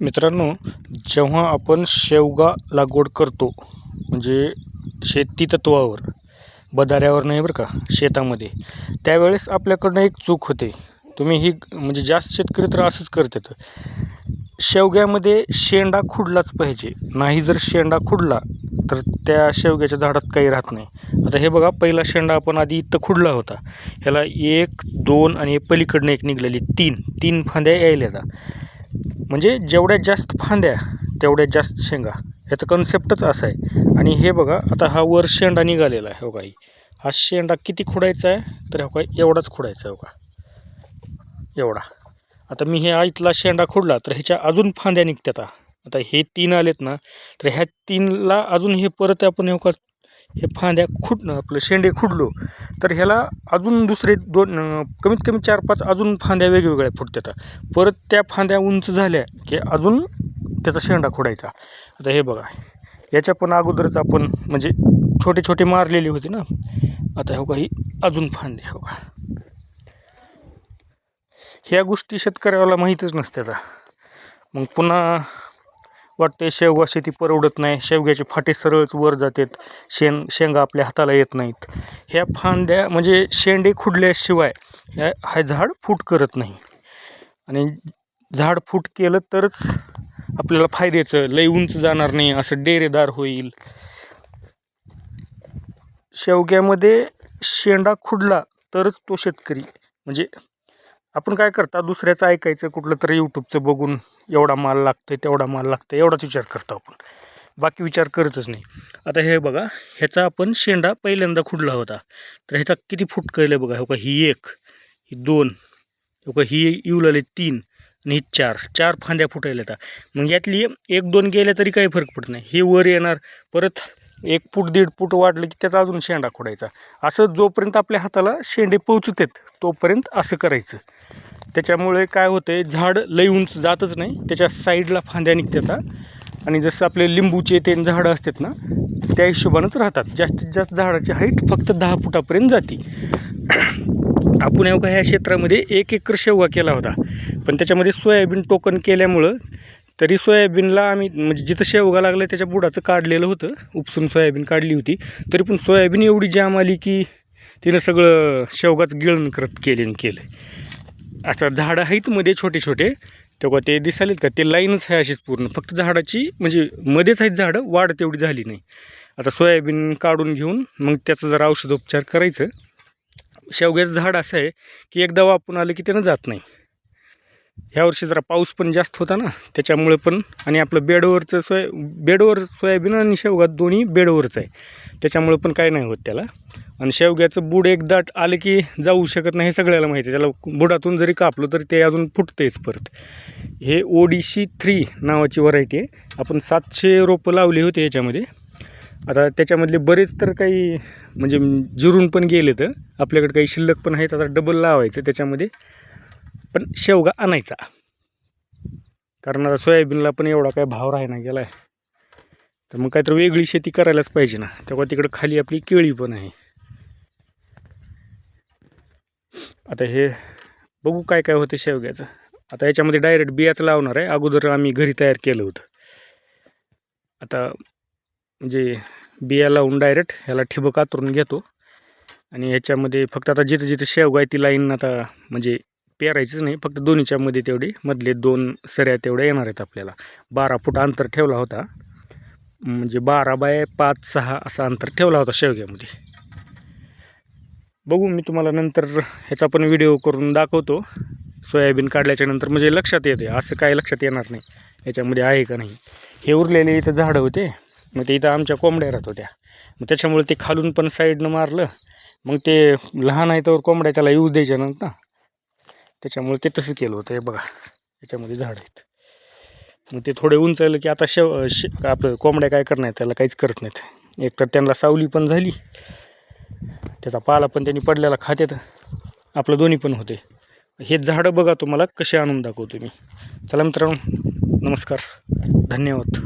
मित्रांनो जेव्हा आपण शेवगा लागवड करतो म्हणजे शेती तत्वावर बदाऱ्यावर नाही बरं का शेतामध्ये त्यावेळेस आपल्याकडनं एक चूक होते. तुम्ही ही म्हणजे जास्त शेतकरी तर असंच करतात. शेवग्यामध्ये शेंडा खुडलाच पाहिजे. नाही जर शेंडा खुडला तर त्या शेवग्याच्या झाडात काही राहत नाही. आता हे बघा पहिला शेंडा आपण आधी इथं खुडला होता. ह्याला एक दोन आणि पलीकडनं एक निघलेली तीन. तीन फांद्या यायल्या आता. म्हणजे जेवढ्या जास्त फांद्या तेवढ्या जास्त शेंगा. ह्याचं कन्सेप्टच असं आहे. आणि हे बघा आता हा वर शेंडा निघालेला आहे हो काही हा. शेंडा किती खुडायचा आहे? तर हो काय एवढाच खुडायचा आहे हो का. एवढा. आता मी हे इथला शेंडा खुडला तर ह्याच्या अजून फांद्या निघतात आता हे तीन आलेत ना तर ह्या तीनला अजून हे परत आपण हो का हे फांद्या खुटणं आपलं शेंडे खुडलो तर ह्याला अजून दुसरे दोन कमीत कमी चार पाच अजून फांद्या वेगवेगळ्या फुटतात. परत त्या फांद्या उंच झाल्या की अजून त्याचा शेंडा खोडायचा. आता हे बघा याच्या पण अगोदरच आपण म्हणजे छोटे छोटे मारलेले होते ना. आता हो काही अजून फांदे हो का ह्या गोष्टी शेतकऱ्याला माहीतच नसते आता मग पुन्हा वाटते शेवगा शेती परवडत नाही. शेवग्याचे फाटे सरळच वर जातात शेण शेंगा आपल्या हाताला येत नाहीत. ह्या फांद्या म्हणजे शेंडे खुडल्याशिवाय ह्या हा झाड फूट करत नाही. आणि झाड फूट केलं तरच आपल्याला फायद्याचं लई उंच जाणार नाही असं डेरेदार होईल. शेवग्यामध्ये शेंडा खुडला तरच तो शेतकरी म्हणजे आपण काय करता दुसऱ्याचं ऐकायचं कुठलं तरी यूट्यूबचं बघून एवढा माल लागतोय तेवढा माल लागतोय एवढाच विचार करतो आपण. बाकी विचार करतच नाही. आता हे बघा ह्याचा आपण शेंडा पहिल्यांदा खुडला होता. तर ह्याचा किती फूट कळलं बघा? हो का ही एक ही दोन हो का ही येऊ तीन आणि ही चार. चार फांद्या फुटायला येतात. मग यातली एक दोन गेल्या तरी काही फरक पडत नाही. हे वर येणार परत एक फूट दीड फूट वाढलं की त्याचा अजून शेंडा खोडायचा. असं जोपर्यंत आपल्या हाताला शेंडे पोचतात तोपर्यंत असं करायचं. त्याच्यामुळे काय होतंय झाड लई उंच जातच नाही त्याच्या साईडला फांद्या निघतात आणि जसं आपले लिंबूचे ते झाडं असतात ना त्या हिशोबानंच राहतात. जास्तीत जास्त झाडाची हाईट फक्त दहा फुटापर्यंत जाते. आपण एवढा ह्या क्षेत्रामध्ये एक एकर शेवगा केला होता. पण त्याच्यामध्ये सोयाबीन टोकन केल्यामुळं तरी सोयाबीनला आम्ही म्हणजे जिथं शेवगा लागलं त्याच्या बुडाचं काढलेलं होतं. उपसून सोयाबीन काढली होती. तरी पण सोयाबीन एवढी जाम आली की तिनं सगळं शेवगाच गिळण करत केले आणि केलं आता झाडं आहेत मध्ये छोटे छोटे. तेव्हा ते दिसालेत का? ते लाईनच आहे अशीच पूर्ण. फक्त झाडाची म्हणजे मध्येच आहेत झाडं वाढ तेवढी झाली नाही. आता सोयाबीन काढून घेऊन मग त्याचं जरा औषधोपचार करायचं. शेवग्याचं झाड असं आहे की एकदा वापरून आलं की त्यानं जात नाही. ह्या वर्षी जरा पाऊस पण जास्त होता ना त्याच्यामुळे पण. आणि आपलं बेडवरचं सोय बेडवर सोयाबीन आणि शेवगा दोन्ही बेडवरचं आहे. त्याच्यामुळे पण काय नाही होत त्याला. आणि शेवग्याचं बूड एकदाट आलं की जाऊ शकत नाही हे सगळ्याला माहिती आहे. त्याला बुडातून जरी कापलं तरी ते अजून फुटतेच परत. हे ओडिशी थ्री नावाची व्हरायटी आहे. आपण सातशे रोपं लावली होती याच्यामध्ये. आता त्याच्यामधले बरेच तर काही म्हणजे जिरून पण गेले तर आपल्याकडे काही शिल्लक पण आहेत. आता डबल लावायचं त्याच्यामध्ये. पण शेवगा आणायचा. कारण आता सोयाबीनला पण एवढा काय भाव राही ना गेला आहे तर मग काहीतरी वेगळी शेती करायलाच पाहिजे ना. तेव्हा तिकडं खाली आपली केळी पण आहे. आता हे बघू काय काय होतं शेवग्याचं. आता याच्यामध्ये डायरेक्ट बियाचं लावणार आहे. अगोदर आम्ही घरी तयार केलं होतं. आता म्हणजे बिया लावून डायरेक्ट ह्याला ठिबक आतरून घेतो. आणि ह्याच्यामध्ये फक्त आता जिथं जिथं शेवगा आहे ती लाईन आता म्हणजे पेरायचंच नाही फक्त दोन्हीच्या मध्ये मधले दोन सऱ्या तेवढ्या येणार आहेत आपल्याला. बारा फूट अंतर ठेवला होता. म्हणजे बारा बाय पाच सहा असा अंतर ठेवला होता शेवग्यामध्ये. बघू मी तुम्हाला नंतर ह्याचा पण व्हिडिओ करून दाखवतो. सोयाबीन काढल्याच्या नंतर म्हणजे लक्षात येते असं काय लक्षात येणार नाही याच्यामध्ये आहे का नाही. हे उरलेले इथं झाडं होते मग ते इथं आमच्या कोंबड्या राहत होत्या. मग त्याच्यामुळे ते खालून पण साईडनं मारलं. मग ते लहान आहे तर कोंबड्या त्याला येऊ द्यायच्या नंतर त्याच्यामुळे ते तसं केलं होतं. हे बघा याच्यामध्ये झाड आहेत. मग ते थोडे उंचायलं की आता शेव शे आपलं कोंबड्या काय करणार त्याला काहीच करत नाहीत. एक तर त्यांना सावली पण झाली. त्याचा पाला पण त्यांनी पडलेला खात्यात. आपलं दोन्ही पण होते. हे झाडं बघा तुम्हाला कसे आणून दाखवतो मी. चला मित्रांनो नमस्कार. धन्यवाद.